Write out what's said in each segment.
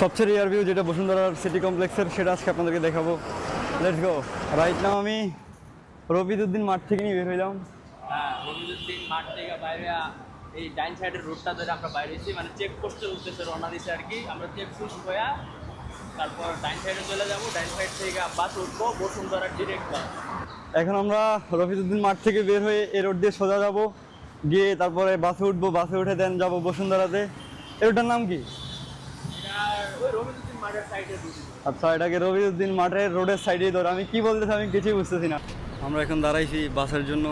সবচেয়ে rear view যেটা বসুন্ধরার সিটি কমপ্লেক্সের সেটা আজকে আপনাদেরকে দেখাবো। লেটস গো রাইট নাও আমি রবিদুদ্দিন মাঠ থেকে নিয়ে বের হইলাম। হ্যাঁ রবিউদ্দিন মাঠ থেকে বাইরে এই ডাইন সাইডের রোডটা ধরে আমরা বাইরে এসেছি। মানে চেক পোস্টের উদ্দেশ্যে রওনা দিচ্ছি আর কি। আমরা চেক পোস্ট হয়ে তারপর ডাইন সাইডে চলে যাব। ডাইন সাইড থেকে বাস উঠবো বসুন্ধরা ডিরেক্ট বাস। এখন আমরা রফিদুদ্দিন মাঠ থেকে বের হয়ে এই রোড দিয়ে সোজা যাব। গিয়ে তারপরে বাসে উঠবো বাসে উঠে দেন যাব বসুন্ধরাতে। এই রোডটার নাম কি আর ওই রবিউদ্দিন মাঠের সাইডে দুটি আচ্ছা এটাকে রবিউদ্দিন মাঠের রোডের সাইডেই ধরে। আমি কি বলতেছি আমি কিছুই বুঝতেছি না। আমরা এখন দাঁড়াইছি বাসের জন্য।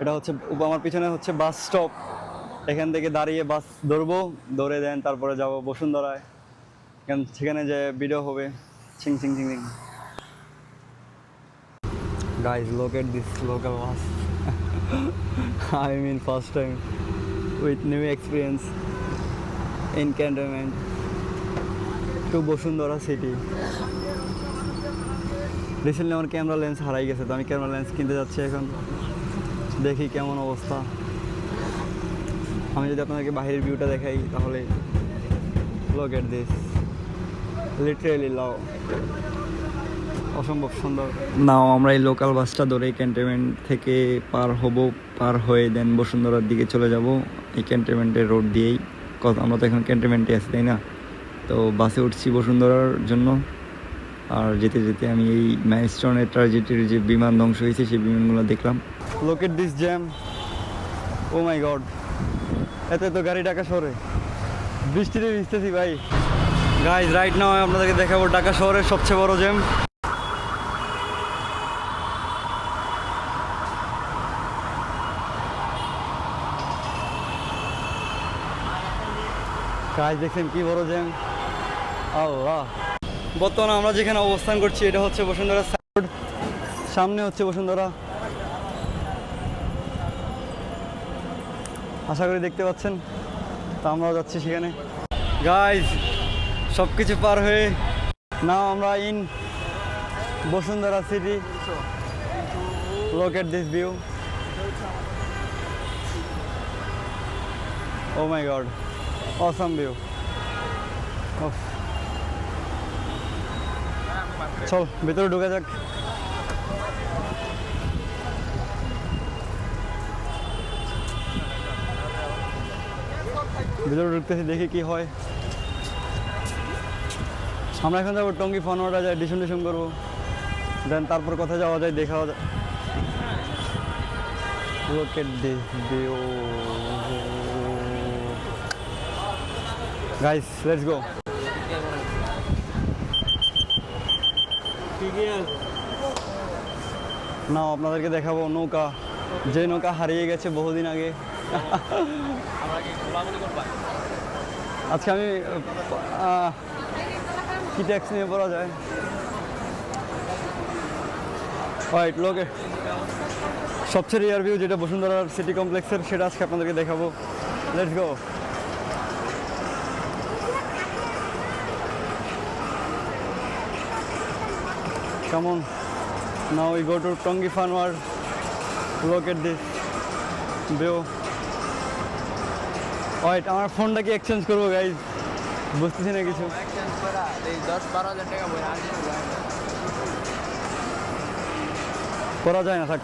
এটা হচ্ছে আমার পিছনে হচ্ছে বাস স্টপ। এখান থেকে দাঁড়িয়ে বাস ধরবো ধরে দেন তারপরে যাব বসুন্ধরায়। সেখানে যে ভিডিও হবে ছিং ছিং ছিং ছিং। Guys look at this local bus I mean first time with new experience cantonment to Bashundhara city recently আমার ক্যামেরা লেন্স হারাই গেছে, তো আমি ক্যামেরা লেন্স কিনতে যাচ্ছি এখন। দেখি কেমন অবস্থা। আমি যদি আপনাদেরকে বাহিরের ভিউটা দেখাই, তাহলে লোক এট দিস লিটারেলি লাও অসম্ভব সুন্দর। নাও, আমরা এই লোকাল বাসটা ধরে ক্যান্টনমেন্ট থেকে পার হব, পার হয়ে দেন বসুন্ধরার দিকে চলে যাব, এই ক্যান্টনমেন্টের রোড দিয়েই। কত আমরা তো এখন ক্যান্টনমেন্টে আছি, তাই না? তো বাসে উঠছি বসুন্ধরার জন্য। আর যেতে যেতে আমি এই ম্যাইস্টনের ট্রাজেটির যে বিমান ধ্বংস হয়েছে, সেই বিমানগুলো দেখলাম। Look at this jam oh my god এত তো গাড়ি ঢাকা শহরে। বৃষ্টিতে ভিজতেছি ভাই। গাইজ রাইট নাও আপনাদেরকে দেখাবো ঢাকা শহরের সবচেয়ে বড় জ্যাম কাজ দেখছেন কি বড় জ্যাম? আল্লাহ। বর্তমানে আমরা যেখানে অবস্থান করছি, এটা হচ্ছে বসুন্ধরা সাইড। সামনে হচ্ছে বসুন্ধরা। আশা করি দেখতে পাচ্ছেন। তা আমরাও যাচ্ছি সেখানে। গাইজ সব কিছু পার হয়ে নাও আমরা in Bashundhara city look at this view oh my god awesome view. Uff. চল, ভিতরে ঢুকে যাক। ভিতরে ঢুকতেছি, দেখি কি হয়। আমরা এখন যাব টঙ্গি ফনোয়ারা যায়, ডিসুন ডিসুন করব। দেন তারপর কোথায় যাওয়া যায় দেখা যায়। Look at this view. Guys, let's go. নাও আপনাদেরকে দেখাবো নৌকা। যে নৌকা হারিয়ে গেছে বহুদিন আগে। আজকে আমি কি ট্যাক্স নিয়ে পড়া যায়? রাইট লোকে সবচেয়ে রিয়ার ভিউ যেটা বসুন্ধরার সিটি কমপ্লেক্সের সেটা আজকে আপনাদেরকে দেখাবো। লেটস গো কেমন? Now we go to Tongi ফানওয়ার look at this. View wait আমার ফোনটা কি এক্সচেঞ্জ করব গাইজ বুঝতেছি না কিছু। করা যায় না থাক।